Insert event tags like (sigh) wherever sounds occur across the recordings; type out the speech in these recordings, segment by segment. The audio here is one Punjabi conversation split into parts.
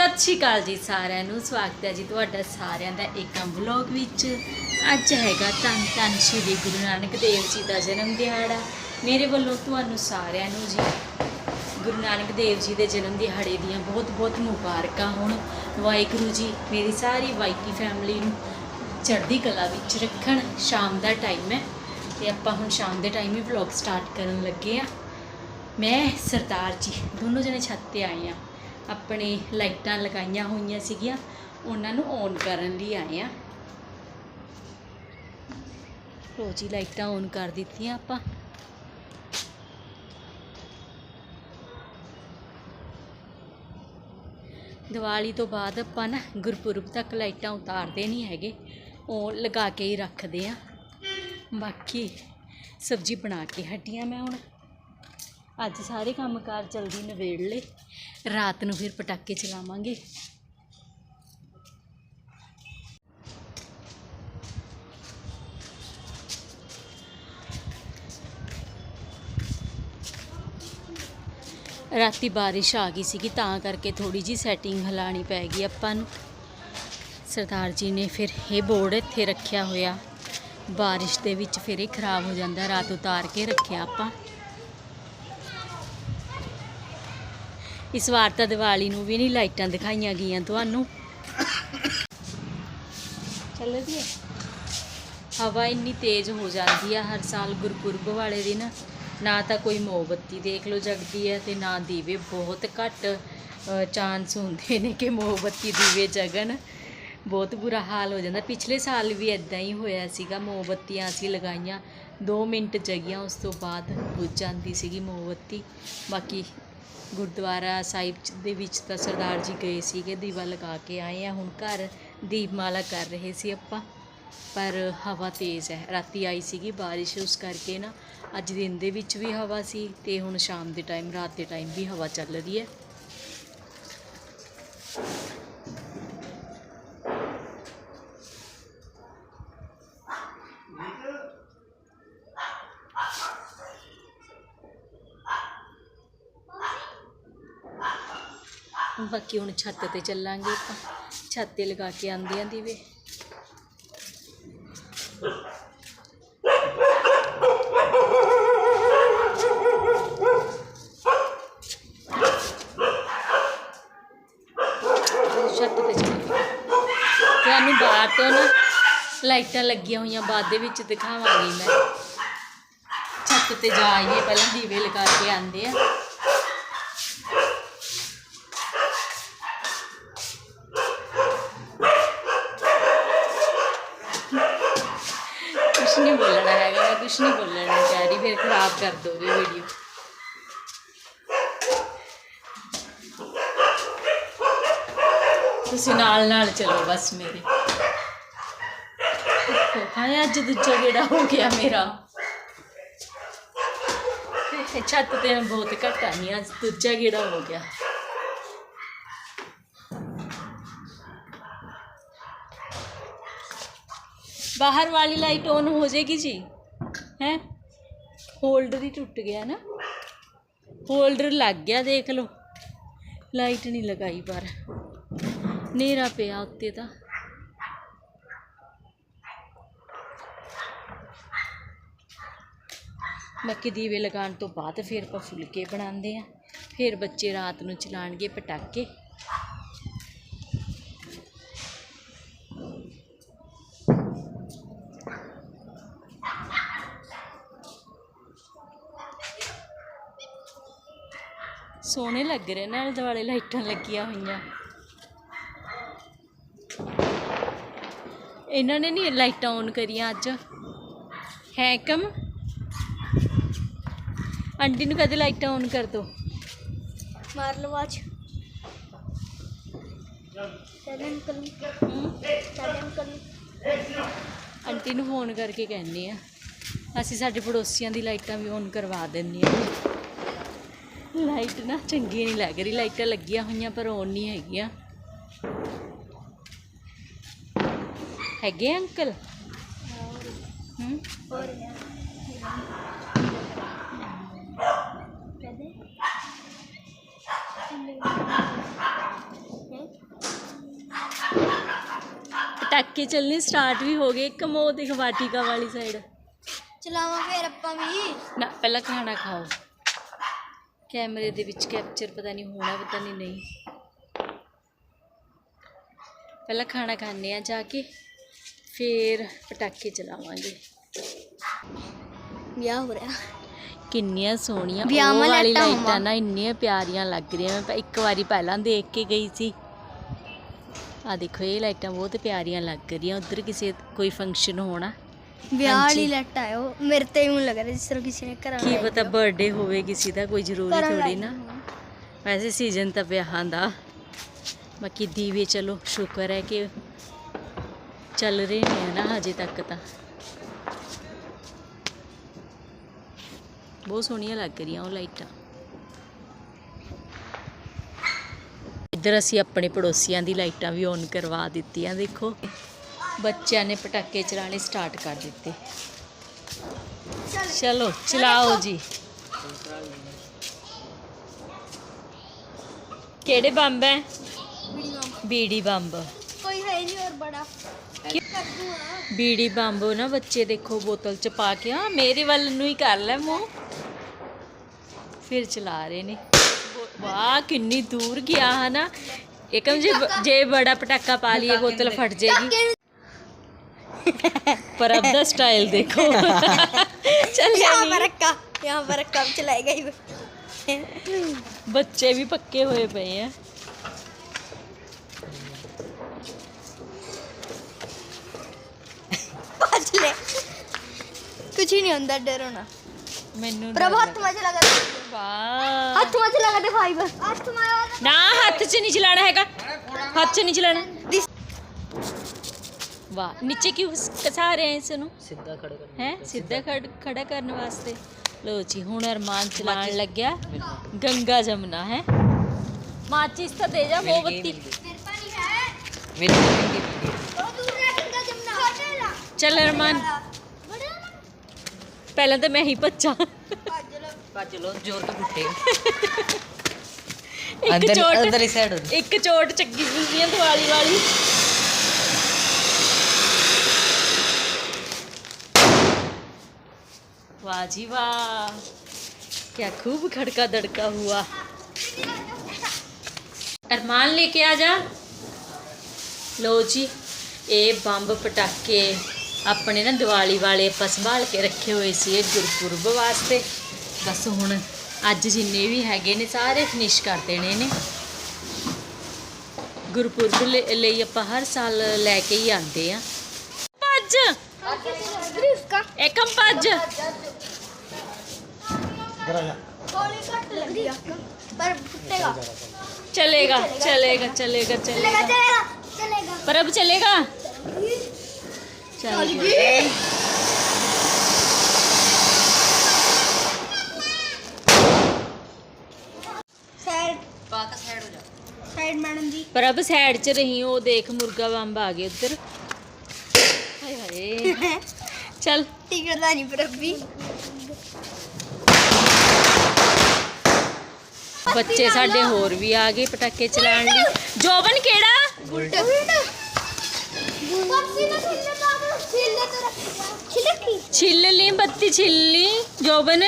ਸਤਿ ਸ਼੍ਰੀ ਅਕਾਲ ਜੀ ਸਾਰਿਆਂ ਨੂੰ, ਸਵਾਗਤ ਹੈ ਜੀ ਤੁਹਾਡਾ ਸਾਰਿਆਂ ਦਾ ਏਕਮ ਵਲੌਗ ਵਿੱਚ। ਅੱਜ ਹੈਗਾ ਧੰਨ ਧੰਨ ਸ਼੍ਰੀ ਗੁਰੂ ਨਾਨਕ ਦੇਵ ਜੀ ਦਾ ਜਨਮ ਦਿਹਾੜਾ। ਮੇਰੇ ਵੱਲੋਂ ਤੁਹਾਨੂੰ ਸਾਰਿਆਂ ਨੂੰ ਜੀ ਗੁਰੂ ਨਾਨਕ ਦੇਵ ਜੀ ਦੇ ਜਨਮ ਦਿਹਾੜੇ ਦੀਆਂ ਬਹੁਤ ਬਹੁਤ ਮੁਬਾਰਕਾਂ ਹੋਣ। ਵਾਹਿਗੁਰੂ ਜੀ ਮੇਰੀ ਸਾਰੀ ਵਾਈਕੀ ਫੈਮਿਲੀ ਨੂੰ ਚੜ੍ਹਦੀ ਕਲਾ ਵਿੱਚ ਰੱਖਣ। ਸ਼ਾਮ ਦਾ ਟਾਈਮ ਹੈ ਤੇ ਆਪਾਂ ਹੁਣ ਸ਼ਾਮ ਦੇ ਟਾਈਮ ਹੀ ਵਲੌਗ ਸਟਾਰਟ ਕਰਨ ਲੱਗੇ ਆ ਮੈਂ, ਸਰਦਾਰ ਜੀ, ਦੋਨੋਂ ਜਣੇ ਛੱਤ ਤੇ ਆਏ ਆ ਆਪਣੇ ਲਾਈਟਾਂ ਲਗਾਈਆਂ ਹੋਈਆਂ ਸੀਗੀਆਂ, ਉਹਨਾਂ ਨੂੰ ਔਨ ਕਰਨ ਲਈ ਆਏ ਆ। ਲੋ ਜੀ, ਲਾਈਟਾਂ ਔਨ ਕਰ ਦਿੱਤੀਆਂ ਆਪਾਂ। ਦੀਵਾਲੀ ਤੋਂ ਬਾਅਦ ਆਪਾਂ ਨਾ ਗੁਰਪੁਰਬ ਤੱਕ ਲਾਈਟਾਂ ਉਤਾਰਦੇ ਨਹੀਂ ਹੈਗੇ, ਉਹ ਲਗਾ ਕੇ ਹੀ ਰੱਖਦੇ ਆ। ਬਾਕੀ ਸਬਜ਼ੀ ਬਣਾ ਕੇ ਹਟੀਆਂ ਮੈਂ ਹੁਣ। ਅੱਜ ਸਾਰੇ ਕੰਮਕਾਰ ਜਲਦੀ ਨਿਬੇੜ ਲਏ। ਰਾਤ ਨੂੰ ਫਿਰ ਪਟਾਕੇ ਚਲਾਵਾਂਗੇ। ਰਾਤੀ ਬਾਰਿਸ਼ ਆ ਗਈ ਸੀਗੀ, ਤਾਂ ਕਰਕੇ ਥੋੜੀ ਜੀ ਸੈਟਿੰਗ ਹਲਾਣੀ ਪੈ ਗਈ ਆਪਾਂ ਨੂੰ। ਸਰਦਾਰ ਜੀ ਨੇ ਫਿਰ ਇਹ ਬੋਰਡ ਇੱਥੇ ਰੱਖਿਆ ਹੋਇਆ। ਬਾਰਿਸ਼ ਦੇ ਵਿੱਚ ਫਿਰ ਇਹ ਖਰਾਬ ਹੋ ਜਾਂਦਾ, ਰਾਤ ਉਤਾਰ ਕੇ ਰੱਖਿਆ ਆਪਾਂ। ਇਸ ਵਾਰ ਤਾਂ ਦੀਵਾਲੀ ਨੂੰ ਵੀ ਨਹੀਂ ਲਾਈਟਾਂ ਦਿਖਾਈਆਂ ਗਈਆਂ ਤੁਹਾਨੂੰ। ਚੱਲਦੀ ਹੈ ਹਵਾ ਇੰਨੀ ਤੇਜ਼ ਹੋ ਜਾਂਦੀ ਆ ਹਰ ਸਾਲ ਗੁਰਪੁਰਬ ਵਾਲੇ ਦਿਨ। ਨਾ ਤਾਂ ਕੋਈ ਮੋਮਬੱਤੀ ਦੇਖ ਲਓ ਜਗਦੀ ਹੈ ਤੇ ਨਾ ਦੀਵੇ ਬਹੁਤ ਘੱਟ ਚਾਂਸ ਹੁੰਦੇ ਨੇ ਕਿ ਮੋਮਬੱਤੀ, ਦੀਵੇ ਜਗਣ। ਬਹੁਤ ਬੁਰਾ ਹਾਲ ਹੋ ਜਾਂਦਾ। ਪਿਛਲੇ ਸਾਲ ਵੀ ਇਦਾਂ ਹੀ ਹੋਇਆ ਸੀਗਾ, ਮੋਮਬੱਤੀਆਂ ਅਸੀਂ ਲਗਾਈਆਂ। 2 ਮਿੰਟ ਜਗੀਆਂ, ਉਸ ਤੋਂ ਬਾਅਦ ਬੁਝ ਜਾਂਦੀ ਸੀਗੀ ਮੋਮਬੱਤੀ। ਬਾਕੀ ਗੁਰਦੁਆਰਾ ਸਾਹਿਬ ਦੇ ਵਿੱਚ ਤਾਂ ਸਰਦਾਰ ਜੀ ਗਏ ਸੀਗੇ, ਦੀਵਾ ਲਗਾ ਕੇ ਆਏ ਆ, ਹੁਣ ਘਰ ਦੀਪਮਾਲਾ ਕਰ ਰਹੇ ਸੀ ਆਪਾਂ। ਪਰ ਹਵਾ ਤੇਜ਼ ਹੈ, ਰਾਤੀ ਆਈ ਸੀਗੀ ਬਾਰਿਸ਼, ਉਸ ਕਰਕੇ ਨਾ ਅੱਜ ਦਿਨ ਦੇ ਵਿੱਚ ਵੀ ਹਵਾ ਸੀ ਤੇ ਹੁਣ ਸ਼ਾਮ ਦੇ ਟਾਈਮ ਰਾਤ ਦੇ ਟਾਈਮ ਵੀ ਹਵਾ ਚੱਲ ਰਹੀ ਹੈ। ਬਾਕੀ ਹੁਣ ਛੱਤ ਤੇ ਚੱਲਾਂਗੇ ਆਪਾਂ। ਛੱਤ ਤੇ ਲਗਾ ਕੇ ਆਂਦੇ ਆਂ ਦੀਵੇ। ਛੱਤ ਤੇ ਚੱਲਾਂਗੇ ਤੁਹਾਨੂੰ ਬਾਹਰ ਤੋਂ ਨਾ ਲਾਈਟਾਂ ਲੱਗੀਆਂ ਹੋਈਆਂ, ਬਾਅਦ ਦੇ ਵਿੱਚ ਦਿਖਾਵਾਂਗੀ ਮੈਂ। ਛੱਤ ਤੇ ਜਾ ਆਈਏ, ਪਹਿਲਾਂ ਦੀਵੇ ਲਗਾ ਕੇ ਆਂਦੇ ਆ ਕੁਛ ਨਹੀਂ ਬੋਲਣਾ ਹੈਗਾ ਮੈਂ ਕੁਛ ਨਹੀਂ ਬੋਲਣਾ ਚਾਹ ਰਹੀ ਫਿਰ ਖਰਾਬ ਕਰ ਦੋਗੇ ਵੀਡੀਓ ਤੁਸੀਂ ਨਾਲ ਨਾਲ ਚਲੋ ਬਸ ਮੇਰੇ ਦੇਖੋ ਹਾਏ ਅੱਜ ਦੂਜਾ ਗੇੜਾ ਹੋ ਗਿਆ ਮੇਰਾ ਇਹ ਛੱਤ ਤੇ ਮੈਂ ਬਹੁਤ ਘੱਟ ਆਈ ਹਾਂ ਅੱਜ ਦੂਜਾ ਗੇੜਾ ਹੋ ਗਿਆ ਬਾਹਰ ਵਾਲੀ ਲਾਈਟ ਔਨ ਹੋ ਜਾਏਗੀ ਜੀ ਹੈ ਹੋਲਡਰ ਹੀ ਟੁੱਟ ਗਿਆ ਨਾ। ਹੋਲਡਰ ਲੱਗ ਗਿਆ, ਦੇਖ ਲਓ। ਲਾਈਟ ਨਹੀਂ ਲਗਾਈ ਪਰ। ਹਨੇਰਾ ਪਿਆ ਉੱਤੇ ਤਾਂ। ਬਾਕੀ ਦੀਵੇ ਲਗਾਉਣ ਤੋਂ ਬਾਅਦ ਫਿਰ ਆਪਾਂ ਫੁਲਕੇ ਬਣਾਉਂਦੇ ਆ ਫਿਰ ਬੱਚੇ ਰਾਤ ਨੂੰ ਚਲਾਣਗੇ ਪਟਾਕੇ। ਸੋਹਣੇ ਲੱਗ ਰਹੇ ਨਾਲ ਦੁਆਲੇ ਲਾਈਟਾਂ ਲੱਗੀਆਂ ਹੋਈਆਂ। ਇਹਨਾਂ ਨੇ ਨਹੀਂ ਲਾਈਟਾਂ ਔਨ ਕਰੀਆਂ ਅੱਜ। ਹੈ ਕਮ? ਆਂਟੀ ਨੂੰ ਕਦੇ ਲਾਈਟਾਂ ਔਨ ਕਰ ਦੋ। ਮਾਰ ਲਓ ਆਜ ਚੱਲਣ ਕਲ ਚੱਲਣ ਕਲ ਆਂਟੀ ਨੂੰ ਫੋਨ ਕਰਕੇ ਕਹਿੰਦੇ ਆ। ਅਸੀਂ ਸਾਡੇ ਪੜੋਸੀਆਂ ਦੀ ਲਾਈਟਾਂ ਵੀ ਔਨ ਕਰਵਾ ਦਿੰਦੇ ਆ। ਲਾਈਟ ਨਾ ਚੰਗੀ ਨਹੀਂ ਲੱਗ ਰਹੀ ਲਾਈਟਾਂ ਲੱਗੀਆਂ ਹੋਈਆਂ ਪਰ ਔਨ ਨਹੀਂ ਹੈਗੀਆਂ। ਹੈਗੇ ਅੰਕਲ? ਹੂੰ? ਹੋਰ ਪਟਾਕੇ ਚੱਲਣੇ ਸਟਾਰਟ ਵੀ ਹੋ ਗਏ ਕਮੋ ਦੇਖ ਵਾਟਿਕਾ ਵਾਲੀ ਸਾਈਡ ਚਲਾਵਾਂ ਫੇਰ ਆਪਾਂ ਵੀ। ਨਾ ਪਹਿਲਾਂ ਖਾਣਾ ਖਾਓ। ਕੈਮਰੇ ਦੇ ਵਿੱਚ ਕੈਪਚਰ ਪਤਾ ਨਹੀਂ ਹੋਣਾ ਪਤਾ ਨਹੀਂ ਨਹੀਂ। ਪਹਿਲਾਂ ਖਾਣਾ ਖਾਣੇ ਆ ਜਾ ਕੇ ਫਿਰ ਪਟਾਕੇ ਚਲਾਵਾਂਗੇ। ਵਿਆਹ ਹੋ ਰਿਹਾ। ਕਿੰਨੀਆਂ ਸੋਹਣੀਆਂ ਵਿਆਹਾਂ ਵਾਲੀ ਲਾਈਟਾਂ। ਨਾ ਇੰਨੀਆਂ ਪਿਆਰੀਆਂ ਲੱਗ ਰਹੀਆਂ ਮੈਂ ਇੱਕ ਵਾਰੀ ਪਹਿਲਾਂ ਦੇਖ ਕੇ ਗਈ ਸੀ। ਆ ਦੇਖੋ ਇਹ ਲਾਈਟਾਂ ਬਹੁਤ ਪਿਆਰੀਆਂ ਲੱਗ ਰਹੀਆਂ ਉਧਰ ਕਿਸੇ ਕੋਈ ਫੰਕਸ਼ਨ ਹੋਣਾ। ਵਿਆਹ। ਵਾਲੀ ਲੱਟ ਆਇਓ ਮੇਰੇ ਤੇ ਇਉਂ ਲੱਗ ਰਿਹਾ ਜਿਸ ਤਰ੍ਹਾਂ ਕਿਸੇ ਨੇ ਘਰਾਂ ਕੀ ਪਤਾ ਬਰਥਡੇ ਹੋਵੇ ਕਿਸੇ ਦਾ ਕੋਈ ਜ਼ਰੂਰੀ ਥੋੜੀ ਨਾ। ਵੈਸੇ ਸੀਜ਼ਨ ਤਾਂ ਵਿਆਹਾਂ ਦਾ। ਬਾਕੀ ਦੀਵੇ ਚਲੋ ਸ਼ੁਕਰ ਹੈ ਕਿ ਚੱਲ ਰਹੇ ਨੇ ਨਾ ਹਜੇ ਤੱਕ ਤਾਂ। ਬਹੁਤ ਸੋਹਣੀਆਂ ਲੱਗ ਰਹੀਆਂ ਉਹ ਲਾਈਟਾਂ। ਇੱਧਰ ਅਸੀਂ ਆਪਣੇ ਪੜੋਸੀਆਂ ਦੀ ਲਾਈਟਾਂ ਵੀ ਔਨ ਕਰਵਾ ਦਿੱਤੀਆਂ ਦੇਖੋ। ਬੱਚਿਆਂ ਨੇ ਪਟਾਕੇ ਚਲਾਣੇ ਸਟਾਰਟ ਕਰ ਦਿੱਤੇ। ਚਲੋ ਚਲਾਓ ਜੀ। ਕਿਹੜੇ ਬੰਬ ਹੈ? ਬੀੜੀ ਬੰਬ। ਕੋਈ ਹੈ ਨਹੀਂ ਹੋਰ ਬੜਾ। ਬੀੜੀ ਬੰਬ ਨਾ ਬੱਚੇ ਦੇਖੋ ਬੋਤਲ ਚ ਪਾ ਕੇ ਆ ਮੇਰੇ ਵੱਲ ਨੂੰ ਹੀ ਕਰ ਲੈ ਮੂੰਹ। ਫਿਰ ਚਲਾ ਰਹੇ ਨੇ। ਵਾਹ ਕਿੰਨੀ ਦੂਰ ਗਿਆ ਹਨਾ। ਇੱਕਮ ਜੇ ਜੇ ਬੜਾ ਪਟਾਕਾ ਪਾ ਲਈਏ ਬੋਤਲ ਫਟ ਜਾਏਗੀ। ਪਰ ਅਬ ਦਾ ਸਟਾਈਲ ਦੇਖੋ ਚੱਲਿਆ यहाँ पर ਨਹੀਂ रखा यहाँ पर रखा अब चलाएगा ही ਬੱਚੇ ਵੀ ਪੱਕੇ ਹੋਏ ਪਏ ਆ पाँच ले कुछ ही नहीं होता डरो ना ਮੈਨੂੰ प्रभ डर हाथ में चला कर लगा। वाह हाथ में चला कर देखो आई बस हाथ में ਨਾ ਹੱਥ 'ਚ ਨਹੀਂ ਚਲਾਣਾ ਹੈਗਾ ਹੱਥ 'ਚ ਨਹੀਂ ਚਲਾਣਾ दिस ਵਾਹ ਨੀਚੇ ਕਿਉਂ ਕਸਾ ਰਹੇ ਹੈ ਇਸ ਨੂੰ ਸਿੱਧਾ ਖੜਾ ਕਰਨਾ ਹੈ ਸਿੱਧਾ ਖੜ ਖੜਾ ਕਰਨ ਵਾਸਤੇ ਲੋ ਜੀ ਹੁਣ ਅਰਮਾਨ ਚਲਾਉਣ ਲੱਗਿਆ ਗੰਗਾ ਜਮਨਾ ਹੈ ਮਾਚਿਸ ਤਾਂ ਦੇ ਜਾ ਮੋਮਬੱਤੀ मेरे पानी है ਮੇਰੇ ਕੋਲ ਵੀ बहुत दूर है गंगा जमुना छोटे ला ਚੱਲ ਅਰਮਾਨ बड़ा ना ਪਹਿਲਾਂ ਤਾਂ ਮੈਂ ਹੀ ਭੱਜਾਂ भज लो ਭੱਜ ਲੋ ਜ਼ੋਰ ਕੇ ਪੁੱਟੇ ਇੱਕ ਅੰਦਰ ਚੋਟ ਅੰਦਰ ਹੀ ਸਾਈਡ ਇੱਕ ਚੋਟ ਚੱਕੀ ਸੀ ਦਿਵਾਲੀ ਵਾਲੀ वाह जी वाह क्या खूब खड़का दड़का हुआ अरमान लेके आ जा ਲੋ ਜੀ ਇਹ ਬੰਬ ਪਟਾਕੇ ਆਪਣੇ ਨਾ ਦੀਵਾਲੀ ਵਾਲੇ ਆਪਾਂ ਸੰਭਾਲ ਕੇ ਰੱਖੇ ਹੋਏ ਸੀ ਇਹ ਗੁਰਪੁਰਬ ਵਾਸਤੇ ਬਸ ਹੁਣ ਅੱਜ ਜਿੰਨੇ ਵੀ ਹੈਗੇ ਨੇ ਸਾਰੇ ਫਿਨਿਸ਼ ਕਰ ਦੇਣੇ ਨੇ ਗੁਰਪੁਰਬ ਲਈ- ਲਈ ਆਪਾਂ ਹਰ ਸਾਲ ਲੈ ਕੇ ਹੀ ਆਉਂਦੇ ਆ ਭੱਜ इसका ਏਕਮ ਭੱਜ गोली कट लग रही है पर फुटेगा चलेगा चलेगा चलेगा चलेगा चलेगा चलेगा चलेगा पर अब चलेगा चल गया। साइड ਪਾਕ ਸਾਈਡ ਹੋ ਜਾ साइड मैडम जी पर अब साइड च रही हो देख मुर्गा बम्ब ਹਾਏ। ਹਾਏ (laughs) ਚੱਲ ਟਿਕਦਾ ਪ੍ਰਭੀ। ਬੱਚੇ ਸਾਡੇ ਹੋਰ ਵੀ ਆ ਗਏ ਪਟਾਕੇ ਚਲਾਉਣ ਲਈ। ਜੋਬਨ ਕਿਹੜਾ? ਛਿੱਲ ਲਈ ਬੱਤੀ ਛਿੱਲੀ ਜੋਬਨ?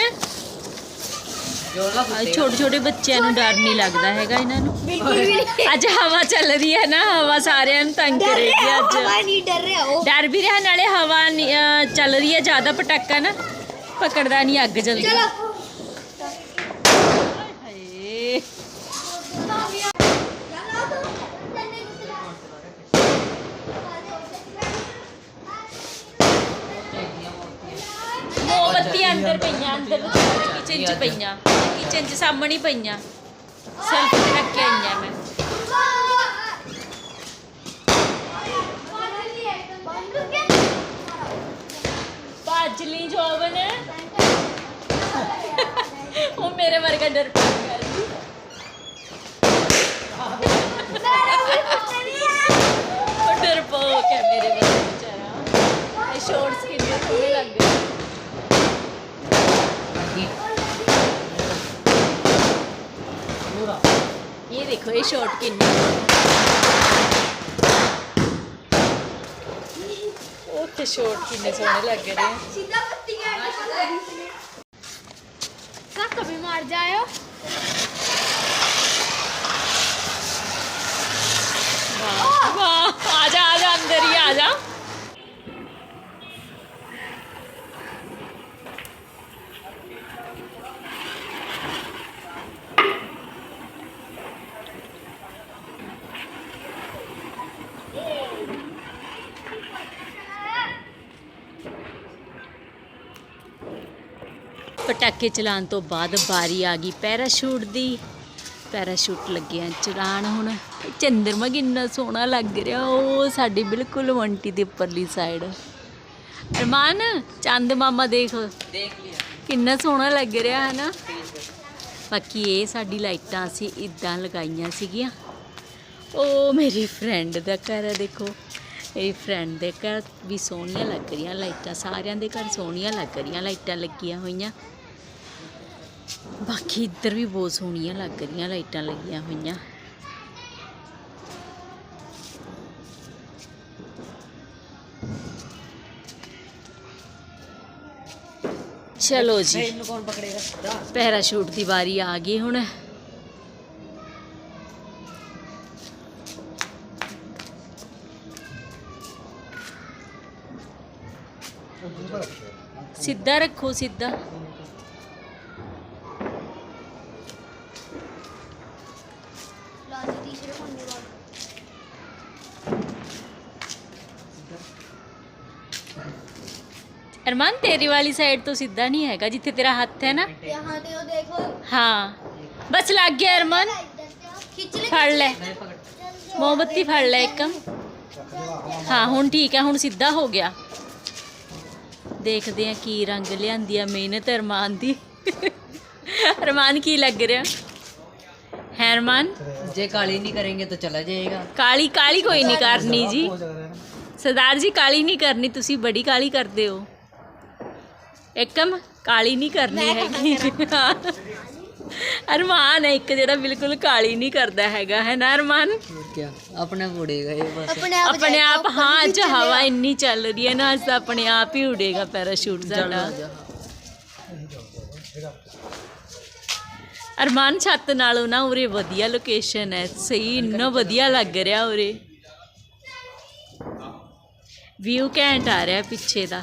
ਛੋਟੇ ਛੋਟੇ ਬੱਚਿਆਂ ਨੂੰ ਡਰ ਨਹੀਂ ਲੱਗਦਾ ਹੈਗਾ ਇਹਨਾਂ ਨੂੰ। ਬਿਲਕੁਲ ਵੀ ਨਹੀਂ ਅੱਜ ਹਵਾ ਚੱਲ ਰਹੀ ਹੈ ਨਾ ਹਵਾ ਸਾਰਿਆਂ ਨੂੰ ਤੰਗ ਕਰੇਗੀ ਅੱਜ। ਹਵਾ ਨਹੀਂ ਡਰ ਰਿਹਾ ਉਹ ਡਰ ਵੀ ਰਿਹਾ ਨਾਲੇ ਹਵਾ ਚੱਲ ਰਹੀ ਹੈ ਜ਼ਿਆਦਾ ਪਟਾਕਾ ਨਾ ਪਕੜਦਾ ਨਹੀਂ ਅੱਗ ਜਲਦੀ। ਚਲੋ। ਮੋਮਬੱਤੀ ਅੰਦਰ ਪਈਆਂ ਅੰਦਰ। ਕਿਚਨ 'ਚ ਪਈਆਂ। ਕਿਚਨ 'ਚ ਸਾਹਮਣੇ ਪਈਆਂ। ਸੈਲਫ ਤੇ ਰੱਖ ਕੇ ਆਈਆਂ ਮੈਂ। ਭੱਜ ਲਈ ਜੋਬਨ। ਉਹ ਮੇਰੇ ਵਰਗਾ ਡਰ ਪਾ ਕਰਦੀ ਉਹ ਡਰ ਪੋਕ ਹੈ ਮੇਰੇ ਵਰਗਾ ਵਿਚਾਰਾ। ਇਹ ਸ਼ੋਰਟਸ ਕਿੰਨੇ ਸੋਹਣੇ ਲੱਗਦੇ ये देखो, ये शॉर्ट किन शॉर्ट किन्ने सोने लग गए कभी मार जायो वाह, आजा आजा, अंदर ही आजा। ਪਟਾਕੇ ਚਲਾਉਣ ਤੋਂ ਬਾਅਦ ਬਾਰੀ ਆ ਗਈ ਪੈਰਾਸ਼ੂਟ ਦੀ। ਪੈਰਾਸ਼ੂਟ ਲੱਗਿਆ ਚਲਾਉਣ ਹੁਣ। ਚੰਦਰਮਾ ਕਿੰਨਾ ਸੋਹਣਾ ਲੱਗ ਰਿਹਾ ਉਹ ਸਾਡੀ ਬਿਲਕੁਲ ਵੰਟੀ ਦੇ ਉੱਪਰਲੀ ਸਾਈਡ ਅਰਮਾਨ ਚੰਦ ਮਾਮਾ ਦੇਖ। ਦੇਖ ਲਿਆ। ਕਿੰਨਾ ਸੋਹਣਾ ਲੱਗ ਰਿਹਾ ਹੈ ਨਾ ਬਾਕੀ ਇਹ ਸਾਡੀ ਲਾਈਟਾਂ ਅਸੀਂ ਇਦਾਂ ਲਗਾਈਆਂ ਸੀਗੀਆਂ। ਉਹ ਮੇਰੀ ਫਰੈਂਡ ਦਾ ਘਰ ਹੈ ਦੇਖੋ। ਇਹ ਫਰੈਂਡ ਦੇ ਘਰ ਵੀ ਸੋਹਣੀਆਂ ਲੱਗ ਰਹੀਆਂ ਲਾਈਟਾਂ ਸਾਰਿਆਂ ਦੇ ਘਰ ਸੋਹਣੀਆਂ ਲੱਗ ਰਹੀਆਂ ਲਾਈਟਾਂ ਲੱਗੀਆਂ ਹੋਈਆਂ। ਬਾਕੀ ਇੱਧਰ ਵੀ ਬਹੁਤ ਸੋਹਣੀਆਂ ਲੱਗ ਰਹੀਆਂ, ਲਾਈਟਾਂ ਲੱਗੀਆਂ ਹੋਈਆਂ। ਚਲੋ ਜੀ ਇਹਨੂੰ ਕੌਣ ਪਕੜੇਗਾ ਪੈਰਾਸ਼ੂਟ ਦੀ ਵਾਰੀ ਆ ਗਈ ਹੁਣ। ਸਿੱਧਾ ਰੱਖੋ, ਸਿੱਧਾ। ਅਰਮਾਨ ਤੇਰੀ ਵਾਲੀ ਸਾਈਡ ਤੋਂ ਸਿੱਧਾ ਨਹੀਂ ਹੈਗਾ ਜਿੱਥੇ ਤੇਰਾ ਹੱਥ ਹੈ ਨਾ यहाँ पे वो देखो ਹਾਂ ਬਸ ਲੱਗ ਗਿਆ ਅਰਮਾਨ खींच ले ਫੜ ਲੈ ਮੈਂ ਪਕੜ ਮੋਮਬੱਤੀ ਫੜ ਲੈ ਇੱਕ ਹਾਂ ਹੁਣ ਠੀਕ ਹੈ ਹੁਣ ਸਿੱਧਾ ਹੋ ਗਿਆ ਦੇਖਦੇ ਆ ਕੀ ਰੰਗ ਲਿਆਂਦੀ ਆ ਮਿਹਨਤ ਅਰਮਾਨ ਦੀ ਅਰਮਾਨ ਕੀ ਲੱਗ ਰਿਹਾ ਹੈ ਅਰਮਾਨ ਜੇ ਕਾਲੀ ਨਹੀਂ करेंगे तो चला जाएगा ਕਾਲੀ ਕਾਲੀ ਕੋਈ ਨਹੀਂ ਕਰਨੀ ਜੀ ਸਰਦਾਰ ਜੀ ਕਾਲੀ ਨਹੀਂ ਕਰਨੀ ਤੁਸੀਂ ਬੜੀ ਕਾਲੀ ਕਰਦੇ ਹੋ एकम काली नहीं करनी है अरमान एक जरा बिलकुल काली नहीं करता है, ना अरमान अपने अपने अपने आप हाँ अच हवा इन्नी चल रही है ना अपने आप ही उड़ेगा पैराशूट अरमान छत नो ना उरे वधिया लोकेशन है सही इन्ना वधिया लग रहा उरे व्यू घेंट आ रहा पिछे का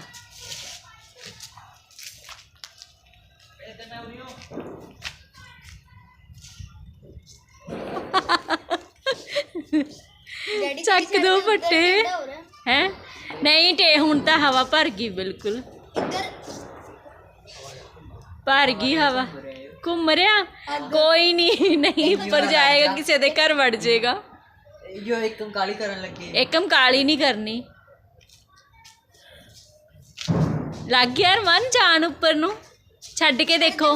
ਚੱਕ ਦੋ ਫੱਟੇ। ਹੈ? ਨਹੀਂ ਟੇ ਹੁਣ ਤਾਂ ਹਵਾ ਭਰ ਗਈ ਬਿਲਕੁਲ। ਭਰ ਗਈ ਹਵਾ। ਘੁੰਮ ਰਿਆ? ਕੋਈ ਨਹੀਂ ਨਹੀਂ ਉੱਪਰ ਜਾਏਗਾ ਕਿਸੇ ਦੇ ਘਰ ਵੜ ਜਾਏਗਾ ਜੋ ਇੱਕਮ ਕਾਲੀ ਕਰਨ ਲੱਗੇ। ਇੱਕਮ ਕਾਲੀ ਨਹੀਂ ਕਰਨੀ। ਲੱਗ ਗਿਆ ਮਨ ਜਾਣ ਉੱਪਰ ਨੂੰ? ਛੱਡ ਕੇ ਦੇਖੋ।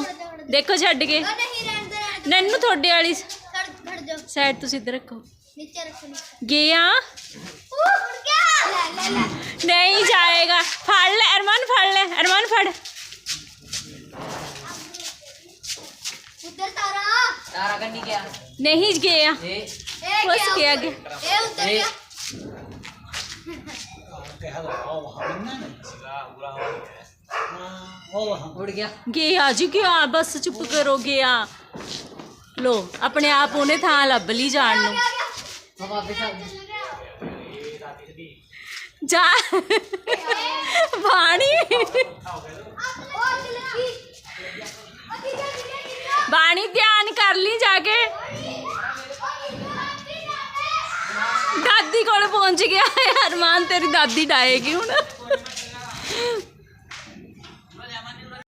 ਦੇਖੋ ਛੱਡ ਕੇ। ਨੰਨੂ ਤੁਹਾਡੇ ਵਾਲੀ ਸਾਈਡ ਤੁਸੀਂ ਇੱਧਰ ਰੱਖੋ। गया? नहीं जाएगा। फाड़ ले अरमान फाड़ ले। अरमान फाड़। नहीं गया। बस गया गया। गया। जी गया बस चुप करो गया। लो अपने आप उन्हें थान लभ ली जान लो। ਬਾਬੇ ਜਾ। ਬਾਣੀ। ਬਾਣੀ ਧਿਆਨ ਕਰ ਲਈ ਜਾ ਕੇ। ਦਾਦੀ ਕੋਲ ਪਹੁੰਚ ਗਿਆ। ਅਰਮਾਨ ਤੇਰੀ ਦਾਦੀ ਡਾਏਗੀ ਹੁਣ।